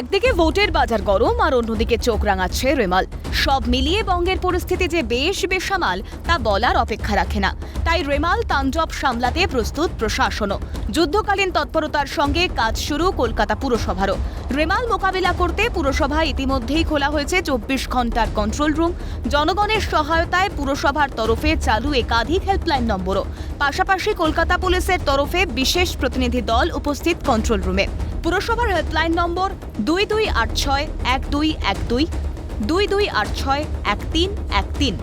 একদিকে ভোটের বাজার গরম আর অন্যদিকে চোখ রাঙাচ্ছে রেমাল। সব মিলিয়ে বঙ্গের পরিস্থিতি যে বেশ বেসামাল, তা বলার অপেক্ষা রাখে না। তাই রেমাল তাণ্ডব সামলাতে প্রস্তুত প্রশাসনও। যুদ্ধকালীন তৎপরতার সঙ্গে কাজ শুরু কলকাতা পুরসভারও। রেমাল মোকাবিলা করতে পুরসভা ইতিমধ্যেই খোলা হয়েছে চব্বিশ ঘণ্টার কন্ট্রোল রুম জনগণের সহায়তায় পুরসভার তরফে চালু একাধিক হেল্পলাইন নম্বরও। পাশাপাশি কলকাতা পুলিশের তরফে বিশেষ প্রতিনিধি দল উপস্থিত কন্ট্রোল রুমে পুরসভার হেল্পলাইন নম্বর দুই দুই আট ছয় এক দুই এক দুই দুই দুই আট ছয় এক তিন এক তিন,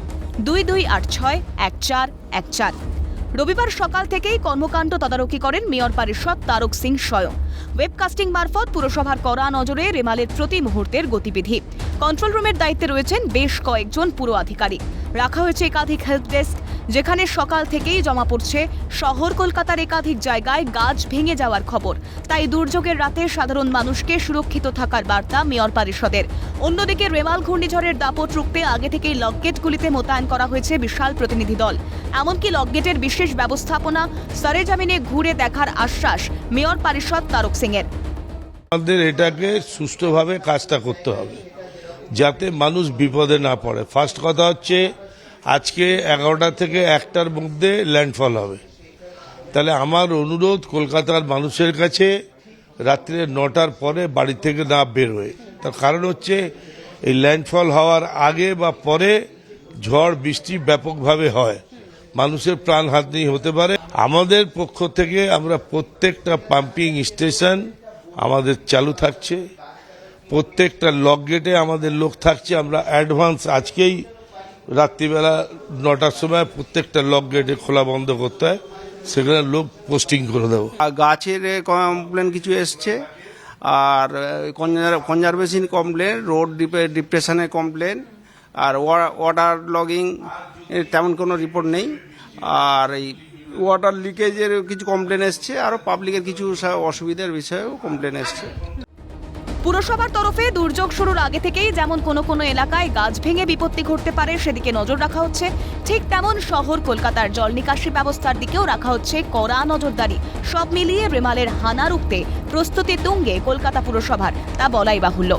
দুই দুই আট ছয় এক চার এক চার। রবিবার সকাল থেকেই কর্মকাণ্ড তদারকি করেন মেয়র পারিষদ তারক সিং স্বয়ং। ওয়েবকাস্টিং মারফত পুরসভার কড়া নজরে রেমালের প্রতি মুহূর্তের গতিবিধি। কন্ট্রোল রুমের দায়িত্বে রয়েছেন বেশ কয়েকজন পুর আধিকারিক। রাখা হয়েছে একাধিক হেল্প ডেস্ক যেখানে সকাল থেকেই জমা পড়ছে শহর কলকাতার একাধিক জায়গায় গাছ ভেঙে যাওয়ার খবর। তাই দুর্যোগের রাতে সাধারণ মানুষকে সুরক্ষিত থাকার বার্তা মেয়র পরিষদের। অন্যদিকে রেমাল ঘূর্ণিঝড়ের দাপট রুখতে আগে থেকেই লকগেটগুলিতে মোতায়েন করা হয়েছে বিশাল প্রতিনিধি দল। এমনকি লকগেটের বিশেষ ব্যবস্থাপনা সরেজামিনে ঘুরে দেখার আশ্বাস মেয়র পরিষদ তারক সিংয়ের। আমাদের এটাকে সুষ্ঠুভাবে কাজটা করতে হবে, যাতে মানুষ বিপদে না পড়ে। ফার্স্ট কথা হচ্ছে আজকে এগারোটা থেকে একটার মধ্যে ল্যান্ডফল হবে। তাহলে আমার অনুরোধ কলকাতার মানুষের কাছে রাত্রে নটার পরে বাড়ি থেকে না বেরোয় তার কারণ হচ্ছে এই ল্যান্ডফল হওয়ার আগে বা পরে ঝড়, বৃষ্টি ব্যাপকভাবে হয়। মানুষের প্রাণ হাতনি হতে পারে। আমাদের পক্ষ থেকে আমরা প্রত্যেকটা পাম্পিং স্টেশন আমাদের চালু থাকছে। প্রত্যেকটা লক গেটে আমাদের লোক থাকছে। আমরা অ্যাডভান্স আজকেই রাত্রিবেলা নটার সময় প্রত্যেকটা লক গেটে খোলা বন্ধ করতে হয়, সেখানে লোক পোস্টিং করে দেবো। আর গাছের কমপ্লেন কিছু এসছে, আর কনজারভেশন কমপ্লেন রোড ডিপ্রেশনের কমপ্লেন আর ওয়াটার লগিং তেমন কোনো রিপোর্ট নেই। আর এই ওয়াটার লিকেজের কিছু কমপ্লেন এসছে আরও পাবলিকের কিছু অসুবিধার বিষয়েও কমপ্লেন এসছে। পুরসভার তরফে দুর্যোগ শুরুর আগে থেকেই যেমন কোনো কোনো এলাকায় গাছ ভেঙে বিপত্তি ঘটতে পারে, সেদিকে নজর রাখা হচ্ছে। ঠিক তেমন শহর কলকাতার জল নিকাশি ব্যবস্থার দিকেও রাখা হচ্ছে কড়া নজরদারি। সব মিলিয়ে রেমালের হানা রুখতে প্রস্তুতি তুঙ্গে কলকাতা পুরসভার, তা বলাই বাহুল্য।